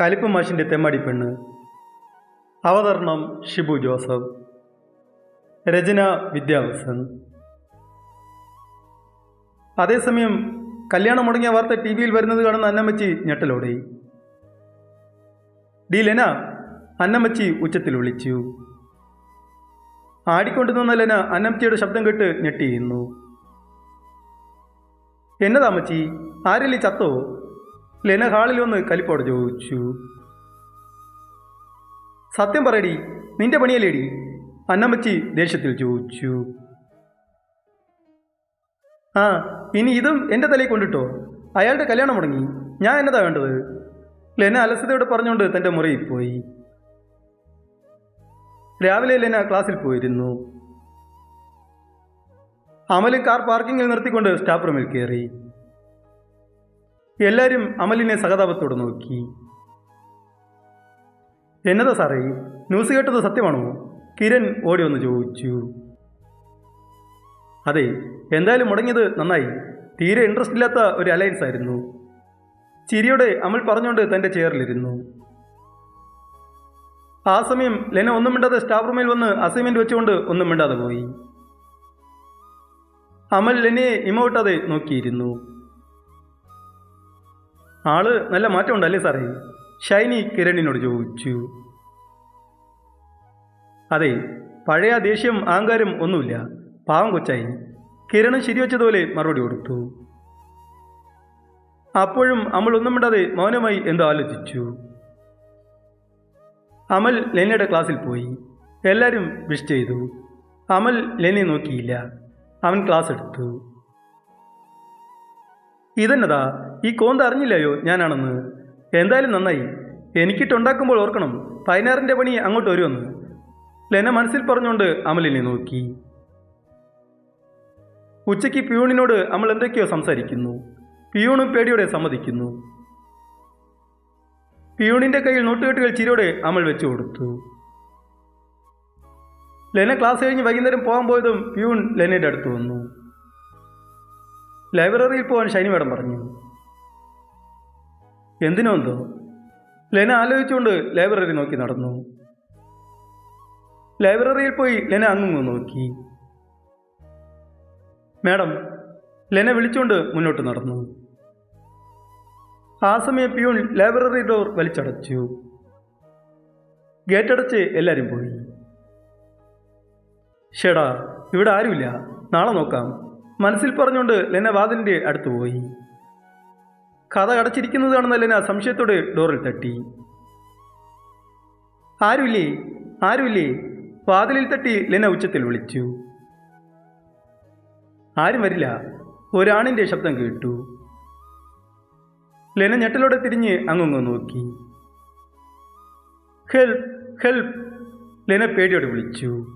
കലിപ്പ് മാഷിന്റെ തെമ്മടി പെണ്ണ്. അവതരണം ഷിബു ജോസഫ്. രചന വിദ്യാഭ്യാസൻ. അതേസമയം കല്യാണം മുടങ്ങിയ വാർത്ത ടി വിയിൽ വരുന്നത് കാണുന്ന അന്നമ്മച്ചി ഞെട്ടലോടെ. ഡി ലെന അന്നമ്മച്ചി ഉച്ചത്തിൽ വിളിച്ചു. ആടിക്കൊണ്ടു നിന്ന ലെന അന്നമ്മച്ചിയുടെ ശബ്ദം കേട്ട് ഞെട്ടിയിരുന്നു. എന്നതാ ആരെങ്കിലും ചത്തോ? ലെന ഹാളിൽ വന്ന് കലിപ്പോടെ ചോദിച്ചു. സത്യം പറയടി നിന്റെ പണിയല്ലേടി? അന്നമ്മച്ചി ദേഷ്യത്തിൽ ചോദിച്ചു. ആ ഇനി ഇതും എന്റെ തലയിൽ കൊണ്ടിട്ടോ? അയാളുടെ കല്യാണം മുടങ്ങി. ഞാൻ എന്നതാ വേണ്ടത്? ലെന അലസതയോട് പറഞ്ഞുകൊണ്ട് തന്റെ മുറിയിൽ പോയി. രാവിലെ ലെന ക്ലാസ്സിൽ പോയിരുന്നു. അമൽ കാർ പാർക്കിങ്ങിൽ നിർത്തിക്കൊണ്ട് സ്റ്റാഫ് റൂമിൽ കയറി. എല്ലാവരും അമലിനെ സഹതാപത്തോട് നോക്കി. എന്നതാ സാറേ ന്യൂസ് കേട്ടത് സത്യമാണോ? കിരൺ ഓടി വന്ന് ചോദിച്ചു. അതെ എന്തായാലും മുടങ്ങിയത് നന്നായി. തീരെ ഇൻട്രസ്റ്റ് ഇല്ലാത്ത ഒരു അലയൻസ് ആയിരുന്നു. ചിരിയോടെ അമൽ പറഞ്ഞുകൊണ്ട് തന്റെ ചെയറിലിരുന്നു. ആ സമയം ലെന ഒന്നും മിണ്ടാതെ സ്റ്റാഫ് റൂമിൽ വന്ന് അസൈൻമെന്റ് വെച്ചുകൊണ്ട് ഒന്നും മിണ്ടാതെ പോയി. അമൽ ലെനയെ ഇമോട്ടാതെ നോക്കിയിരുന്നു. ആൾ നല്ല മാറ്റം ഉണ്ടല്ലേ സാറേ? ഷൈനി കിരണിനോട് ചോദിച്ചു. അതെ പഴയ ദേഷ്യം ആങ്കാരം ഒന്നുമില്ല. പാവം കൊച്ചായി. കിരൺ ശരിവച്ചതുപോലെ മറുപടി കൊടുത്തു. അപ്പോഴും അമൽ ഒന്നും മിണ്ടാതെ മൗനമായി എന്തോ ആലോചിച്ചു. അമൽ ലെനയുടെ ക്ലാസ്സിൽ പോയി. എല്ലാവരും വിഷ് ചെയ്തു. അമൽ ലെനി നോക്കിയില്ല. അവൻ ക്ലാസ് എടുത്തു. ഇതെന്നതാ? ഈ കോന്ത അറിഞ്ഞില്ലയോ ഞാനാണെന്ന്? എന്തായാലും നന്നായി. എനിക്കിട്ടുണ്ടാക്കുമ്പോൾ ഓർക്കണം. പതിനാറിന്റെ പണി അങ്ങോട്ട് വരുമെന്ന്. ലെന മനസ്സിൽ പറഞ്ഞുകൊണ്ട് അമലിനെ നോക്കി. ഉച്ചയ്ക്ക് പിയൂണിനോട് അമൽ എന്തൊക്കെയോ സംസാരിക്കുന്നു. പിയൂണും പേടിയോടെ സമ്മതിക്കുന്നു. പിയൂണിന്റെ കയ്യിൽ നോട്ടുകെട്ടുകൾ ചിരിയോടെ അമൽ വെച്ചു കൊടുത്തു. ലെന ക്ലാസ് കഴിഞ്ഞ് വൈകുന്നേരം പോകാൻ പോയതും പിയൂൺ ലെനയുടെ അടുത്ത് വന്നു. ലൈബ്രറിയിൽ പോകാൻ ഷൈനി മേഡം പറഞ്ഞു. എന്തിനോ എന്തോ. ലെന ആലോചിച്ചുകൊണ്ട് ലൈബ്രറി നോക്കി നടന്നു. ലൈബ്രറിയിൽ പോയി ലെന അങ്ങും നോക്കി. മാഡം ലെന വിളിച്ചുകൊണ്ട് മുന്നോട്ട് നടന്നു. ആ സമയം പിയൂൺ ലൈബ്രറി ഡോർ വലിച്ചടച്ചു. ഗേറ്റടച്ച് എല്ലാവരും പോയി. ഷേടാ ഇവിടെ ആരുമില്ല. നാളെ നോക്കാം. മനസ്സിൽ പറഞ്ഞുകൊണ്ട് ലെന വാതിലിന്റെ അടുത്ത് പോയി. കഥ അടച്ചിരിക്കുന്നത് കാണുന്ന ലെന സംശയത്തോടെ ഡോറിൽ തട്ടി. ആരുമില്ലേ ആരുമില്ലേ വാതിലിൽ തട്ടി ലെന ഉച്ചത്തിൽ വിളിച്ചു. ആരും വരില്ല. ഒരാണിന്റെ ശബ്ദം കേട്ടു. ലെന ഞെട്ടലോടെ തിരിഞ്ഞ് അങ്ങൊങ്ങ് നോക്കി. ഹെൽപ്പ് ഹെൽപ്പ് ലെന പേടിയോടെ വിളിച്ചു.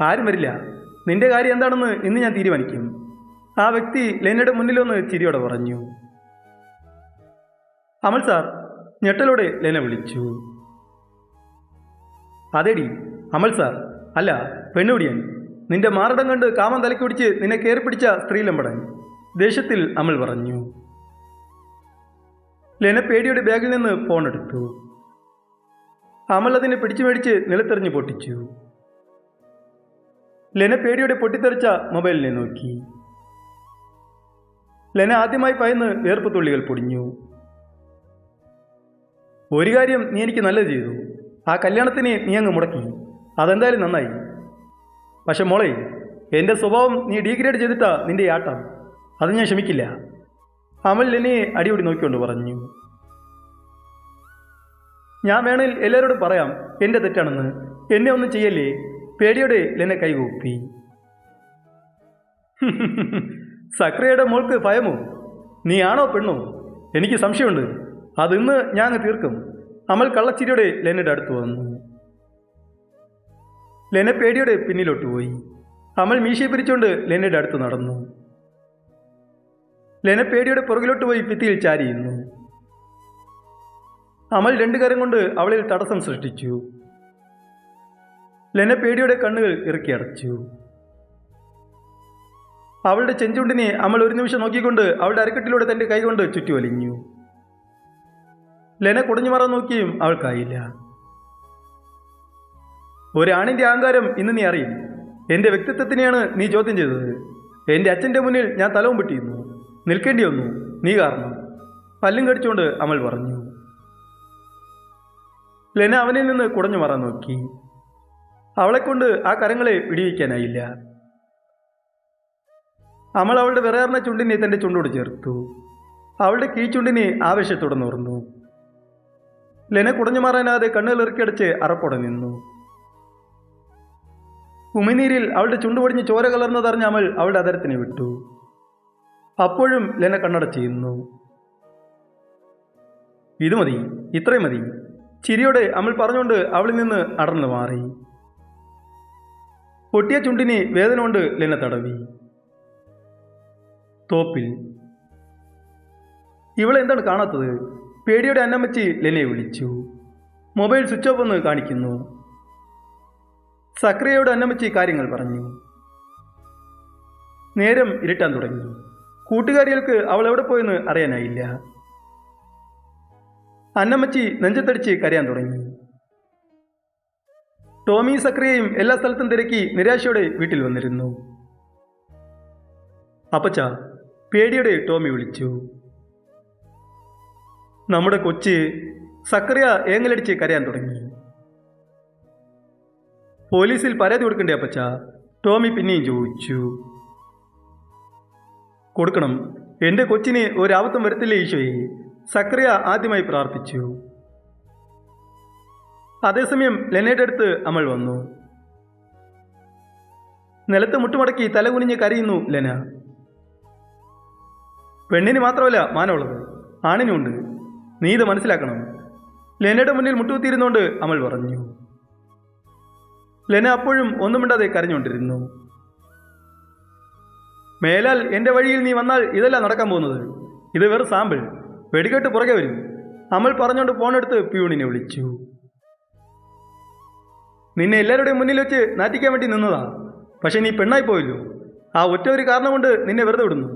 ആരും വരില്ല. നിന്റെ കാര്യം എന്താണെന്ന് ഇന്ന് ഞാൻ തീരുമാനിക്കും. ആ വ്യക്തി ലെനയുടെ മുന്നിലൊന്ന് ചിരിയോടെ പറഞ്ഞു. അമൽ സാർ ഞെട്ടലോടെ ലെന വിളിച്ചു. അതേടി അമൽ സാർ. അല്ല പെണ്ണുപിടിയൻ നിന്റെ മാറിടം കണ്ട് കാമം തലയ്ക്ക് പിടിച്ച് നിന്നെ കയറി പിടിച്ച സ്ത്രീലമ്പടൻ ദേഷ്യത്തിൽ അമൽ പറഞ്ഞു. ലെന പേടിയുടെ ബാഗിൽ നിന്ന് ഫോൺ എടുത്തു. അമൽ അതിനെ പിടിച്ചു മേടിച്ച് നിലത്തെറിഞ്ഞ് പൊട്ടിച്ചു. ലെന പേടിയോടെ പൊട്ടിത്തെറിച്ച മൊബൈലിനെ നോക്കി. ലെന ആദ്യമായി പയന്ന് വേർപ്പ് തുള്ളികൾ പൊടിഞ്ഞു. ഒരു കാര്യം നീ എനിക്ക് നല്ലത് ചെയ്തു. ആ കല്യാണത്തിന് നീ അങ്ങ് മുടക്കി. അതെന്തായാലും നന്നായി. പക്ഷെ മോളെ എന്റെ സ്വഭാവം നീ ഡീഗ്രേഡ് ചെയ്തിട്ടാ നിന്റെ ആട്ടം. അത് ഞാൻ ക്ഷമിക്കില്ല. അമൽ ലെനയെ അടിയോടി നോക്കിക്കൊണ്ട് പറഞ്ഞു. ഞാൻ വേണേൽ എല്ലാവരോടും പറയാം എന്റെ തെറ്റാണെന്ന്. എന്നെ ഒന്നും ചെയ്യല്ലേ? പേടിയോടെ ലെന കൈകൂപ്പി. സക്രയുടെ മോൾക്ക് ഭയമോ? നീ ആണോ പെണ്ണോ? എനിക്ക് സംശയമുണ്ട്. അത് ഇന്ന് ഞാൻ അങ്ങ് തീർക്കും. അമൽ കള്ളച്ചിരിയുടെ ലെനയുടെ അടുത്ത് വന്നു. ലെന പേടിയുടെ പിന്നിലോട്ട് പോയി. അമൽ മീശയെ പിരിച്ചുകൊണ്ട് ലെനയുടെ അടുത്ത് നടന്നു. ലെന പേടിയുടെ പുറകിലോട്ട് പോയി ഭിത്തിയിൽ ചാരിയിരുന്നു. അമൽ രണ്ടു കരം കൊണ്ട് അവളിൽ തടസ്സം സൃഷ്ടിച്ചു. ലെന പേടിയുടെ കണ്ണുകൾ ഇറുക്കി അടച്ചു. അവളുടെ ചെഞ്ചുണ്ടിനെ അമൽ ഒരു നിമിഷം നോക്കിക്കൊണ്ട് അവളുടെ അരക്കെട്ടിലൂടെ തന്റെ കൈകൊണ്ട് ചുറ്റി വലിഞ്ഞു ലെന കുടഞ്ഞു മാറാൻ നോക്കിയും അവൾക്കായില്ല. ഒരാണിന്റെ അഹങ്കാരം ഇന്ന് നീ അറിയും. എന്റെ വ്യക്തിത്വത്തിനെയാണ് നീ ചോദ്യം ചെയ്തത്. എന്റെ അച്ഛന്റെ മുന്നിൽ ഞാൻ തലവും പെട്ടിരുന്നു നിൽക്കേണ്ടി വന്നു. നീ കാരണം. പല്ലും കടിച്ചുകൊണ്ട് അമൽ പറഞ്ഞു. ലെന അവനിൽ നിന്ന് കുടഞ്ഞു മാറാൻ നോക്കി. അവളെക്കൊണ്ട് ആ കരങ്ങളെ വിടിവിക്കാനായില്ല അമൾ അവളുടെ വിറയാർന്ന ചുണ്ടിനെ തന്റെ ചുണ്ടോട് ചേർത്തു. അവളുടെ കീച്ചുണ്ടിനെ ആവേശത്തോടെ നോർന്നു. ലെന കുടഞ്ഞു മാറാനാതെ കണ്ണുകൾ ഇറക്കിയടച്ച് അറപ്പോടെ നിന്നു. ഉമിനീരിൽ അവളുടെ ചുണ്ടു പൊടിഞ്ഞ് ചോര കലർന്നതറിഞ്ഞ അമൽ അവളുടെ അതരത്തിനെ വിട്ടു. അപ്പോഴും ലെന കണ്ണടച്ചിരുന്നു ഇത് മതി ഇത്രയും മതി ചിരിയോടെ അമൽ പറഞ്ഞുകൊണ്ട് അവളിൽ നിന്ന് അടർന്നു മാറി. പൊട്ടിയ ചുണ്ടിനെ വേദന കൊണ്ട് ലെന തടവി. തോപ്പിൽ. ഇവളെന്താണ് കാണാത്തത്? പേടിയുടെ അന്നമ്മച്ചി ലെനയെ വിളിച്ചു. മൊബൈൽ സ്വിച്ച് ഓഫ് എന്ന് കാണിക്കുന്നു. സക്രിയയോട് അന്നമ്മച്ചി കാര്യങ്ങൾ പറഞ്ഞു. നേരം ഇരുട്ടാൻ തുടങ്ങി. കൂട്ടുകാരികൾക്ക് അവൾ എവിടെ പോയെന്ന് അറിയാനായില്ല. അന്നമ്മച്ചി നെഞ്ചത്തടിച്ച് കരയാൻ തുടങ്ങി. ടോമി സക്രിയയും എല്ലാ സ്ഥലത്തും തിരക്കി നിരാശയോടെ വീട്ടിൽ വന്നിരുന്നു. അപ്പച്ച പേടിയോടെ ടോമി വിളിച്ചു. നമ്മുടെ കൊച്ച് സക്രിയ ഏങ്ങലടിച്ച് കരയാൻ തുടങ്ങി. പോലീസിൽ പരാതി കൊടുക്കണ്ടേ അപ്പച്ച? ടോമി പിന്നെയും ചോദിച്ചു. കൊടുക്കണം. എന്റെ കൊച്ചിന് ഒരാപത്തും വരത്തില്ല ഈശോയെ? സക്രിയ ആദ്യമായി പ്രാർത്ഥിച്ചു. അതേസമയം ലെനയുടെ അടുത്ത് അമൾ വന്നു. നിലത്ത് മുട്ടുമടക്കി തലകുനിഞ്ഞ് കരയുന്നു ലെന. പെണ്ണിന് മാത്രമല്ല മാനമുള്ളത് ആണിനുണ്ട് നീ ഇത് മനസ്സിലാക്കണം. ലെനയുടെ മുന്നിൽ മുട്ടുകുത്തിയിരുന്നുകൊണ്ട് അമൽ പറഞ്ഞു. ലെന അപ്പോഴും ഒന്നുമിണ്ടാതെ കരഞ്ഞുകൊണ്ടിരുന്നു. മേലാൽ എന്റെ വഴിയിൽ നീ വന്നാൽ ഇതല്ല നടക്കാൻ പോകുന്നത്. ഇത് വെറും സാമ്പിൾ. വെടിക്കെട്ട് പുറകെ വരും. അമൽ പറഞ്ഞുകൊണ്ട് ഫോണെടുത്ത് പ്യൂണിനെ വിളിച്ചു. നിന്നെ എല്ലാവരുടെയും മുന്നിൽ വെച്ച് നാറ്റിക്കാൻ വേണ്ടി നിന്നതാണ് പക്ഷേ നീ പെണ്ണായി പോയല്ലോ. ആ ഒറ്റ ഒരു കാരണം കൊണ്ട് നിന്നെ വെറുതെ വിടുന്നു.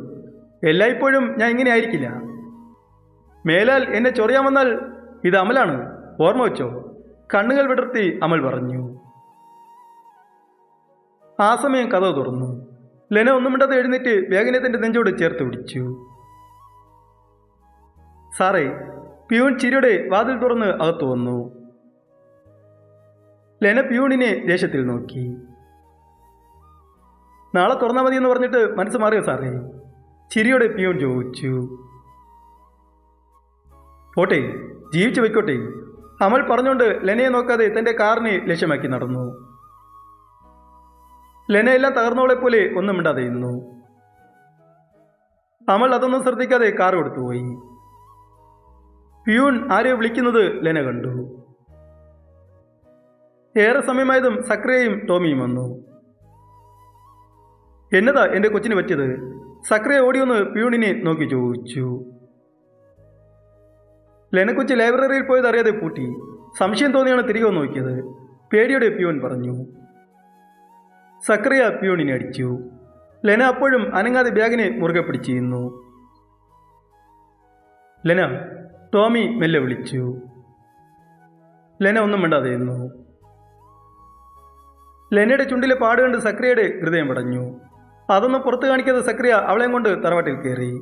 എല്ലായ്പ്പോഴും ഞാൻ ഇങ്ങനെ ആയിരിക്കില്ല. മേലാൽ എന്നെ ചൊറിയാൻ വന്നാൽ ഇത് അമലാണ്. ഓർമ്മ വെച്ചോ? കണ്ണുകൾ വിടർത്തി അമൽ പറഞ്ഞു. ആ സമയം കഥ തുറന്നു. ലെന ഒന്നും മിണ്ടാതെ എഴുന്നേറ്റ് വേഗനെ നെഞ്ചോട് ചേർത്ത് പിടിച്ചു. സാറേ പ്യൂൺ ചിരിയുടെ വാതിൽ തുറന്ന് അകത്തു വന്നു. ലെന പ്യൂണിനെ ദേഷ്യത്തിൽ നോക്കി. നാളെ തുറന്നാൽ മതി എന്ന് പറഞ്ഞിട്ട് മനസ്സ് മാറിയോ സാറേ? ചിരിയോടെ പിയൂൺ ചോദിച്ചു. പോട്ടെ ജീവിച്ചു വെക്കോട്ടെ അമൽ പറഞ്ഞുകൊണ്ട് ലെനയെ നോക്കാതെ തന്റെ കാറിനെ ലക്ഷ്യമാക്കി നടന്നു. ലെന എല്ലാം തകർന്നവളെ പോലെ ഒന്നും മിണ്ടാതെ ഇരുന്നു അമൽ അതൊന്നും ശ്രദ്ധിക്കാതെ കാർ കൊടുത്തുപോയി. പിയൂൺ ആരെയോ വിളിക്കുന്നത് ലെന കണ്ടു. ഏറെ സമയമായതും സക്രിയയും ടോമിയും വന്നു. എന്നതാ എന്റെ കൊച്ചിന് പറ്റിയത്? സക്രിയ ഓടിയൊന്ന് പ്യൂണിനെ നോക്കി ചോദിച്ചു. ലെനക്കൊച്ചി ലൈബ്രറിയിൽ പോയത് അറിയാതെ പൂട്ടി. സംശയം തോന്നിയാണ് തിരികെ നോക്കിയത്. പേടിയുടെ പ്യൂൺ പറഞ്ഞു. സക്രിയ പ്യൂണിനെ അടിച്ചു. ലെന അപ്പോഴും അനങ്ങാതെ ബാഗിനെ മുറുകെ പിടിച്ചിരുന്നു. ലെന ടോമി മെല്ലെ വിളിച്ചു. ലെന ഒന്നും മിണ്ടാതെ നിന്നു ലെനയുടെ ചുണ്ടിലെ പാട് കണ്ട് സക്രിയയുടെ ഹൃദയം പടഞ്ഞു. അതൊന്നും പുറത്തു കാണിക്കാതെ സക്രിയ അവളെയും കൊണ്ട് തറവാട്ടിൽ കയറി.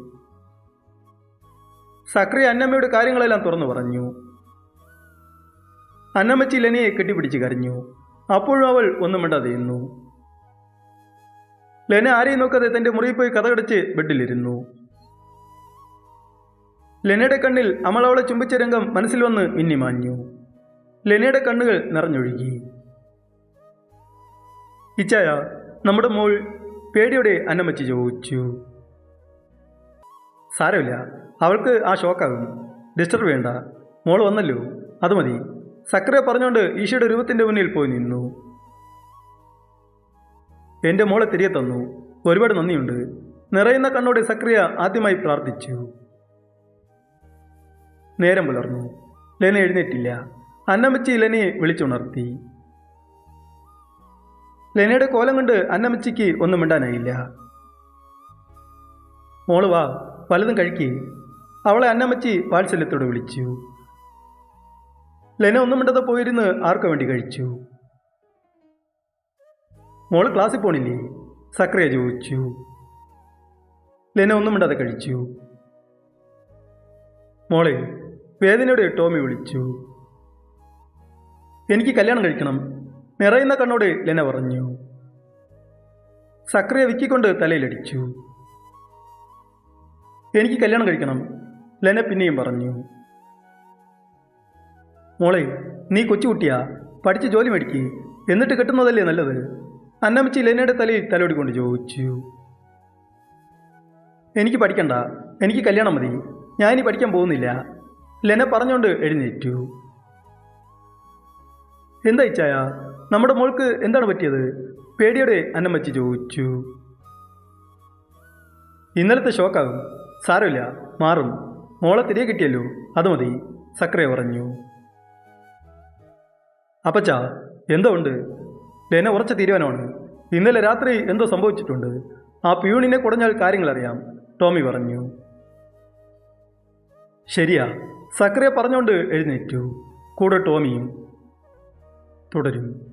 സക്രിയ അന്നമ്മയുടെ കാര്യങ്ങളെല്ലാം തുറന്നു പറഞ്ഞു. അന്നമ്മച്ചി ലെനയെ കെട്ടിപ്പിടിച്ച് കരഞ്ഞു. അപ്പോഴും അവൾ ഒന്നും മിണ്ടാതെ നിന്നു. ലെന ആരെയും നോക്കാതെ തന്റെ മുറിയിൽ പോയി കഥകടച്ച് ബെഡിലിരുന്നു. ലെനയുടെ കണ്ണിൽ അമൾ അവളെ ചുംബിച്ച രംഗം മനസ്സിൽ വന്ന് മിന്നിമാഞ്ഞു. ലെനയുടെ കണ്ണുകൾ നിറഞ്ഞൊഴുകി. ഇച്ചായ നമ്മുടെ മോൾ പേടിയോടെ അന്നമ്മച്ചി ചോദിച്ചു. സാരമില്ല അവൾക്ക് ആ ഷോക്കാകും. ഡിസ്റ്റർബ് വേണ്ട. മോൾ വന്നല്ലോ. അത് മതി. സക്രിയ പറഞ്ഞുകൊണ്ട് ഈശോയുടെ രൂപത്തിന്റെ മുന്നിൽ പോയി നിന്നു. എന്റെ മോളെ തിരികെ തന്നു. ഒരുപാട് നന്ദിയുണ്ട്. നിറയുന്ന കണ്ണോടെ സക്രിയ ആദ്യമായി പ്രാർത്ഥിച്ചു. നേരം പുലർന്നു. ലെന എഴുന്നേറ്റില്ല. അന്നമ്മച്ചി ലെനയെ വിളിച്ചുണർത്തി. ലെനയുടെ കോലം കൊണ്ട് അന്നമ്മച്ചിക്ക് ഒന്നും മിണ്ടാനായില്ല. മോൾ വാ പലതും കഴിക്കി. അവളെ അന്നമ്മച്ചി വാത്സല്യത്തോടെ വിളിച്ചു. ലെന ഒന്നും മിണ്ടാതെ പോയിരുന്ന് ആർക്കു വേണ്ടി കഴിച്ചു? മോൾ ക്ലാസ്സിൽ പോണില്ലേ? സക്രിയ ചോദിച്ചു. ലെന ഒന്നും മിണ്ടാതെ കഴിച്ചു. മോളെ വേദനയുടെ ടോമി വിളിച്ചു. എനിക്ക് കല്യാണം കഴിക്കണം. നിറയുന്ന കണ്ണോട് ലെന പറഞ്ഞു. സക്രിയ വിക്കിക്കൊണ്ട് തലയിലടിച്ചു. എനിക്ക് കല്യാണം കഴിക്കണം ലെന പിന്നെയും പറഞ്ഞു. മോളെ നീ കൊച്ചുകുട്ടിയാ പഠിച്ച് ജോലി മേടിക്ക് എന്നിട്ട് കിട്ടുന്നതല്ലേ നല്ലത്? അന്നമ്മച്ചി ലെനയുടെ തലയിൽ തലോടിക്കൊണ്ട് ചോദിച്ചു. എനിക്ക് പഠിക്കണ്ട എനിക്ക് കല്യാണം മതി ഞാനിനി പഠിക്കാൻ പോകുന്നില്ല ലെന പറഞ്ഞുകൊണ്ട് എഴുന്നേറ്റു. എന്താ ഇച്ചായ നമ്മുടെ മോൾക്ക് എന്താണ് പറ്റിയത്? പേടിയോടെ അന്നമ്മച്ചി ചോദിച്ചു. ഇന്നലത്തെ ഷോക്കാകും. സാരമില്ല മാറും. മോളെ തിരികെ കിട്ടിയല്ലോ അത് മതി സക്രയ പറഞ്ഞു. അപ്പച്ച എന്തോ ഉണ്ട്? ലെന ഉറച്ച തീരുമാനമാണ്. ഇന്നലെ രാത്രി എന്തോ സംഭവിച്ചിട്ടുണ്ട്. ആ പ്യൂണിനെ കുടഞ്ഞാൽ കാര്യങ്ങൾ അറിയാം ടോമി പറഞ്ഞു. ശരിയാ സക്രിയ പറഞ്ഞുകൊണ്ട് എഴുന്നേറ്റു. കൂടെ ടോമിയും തുടരും.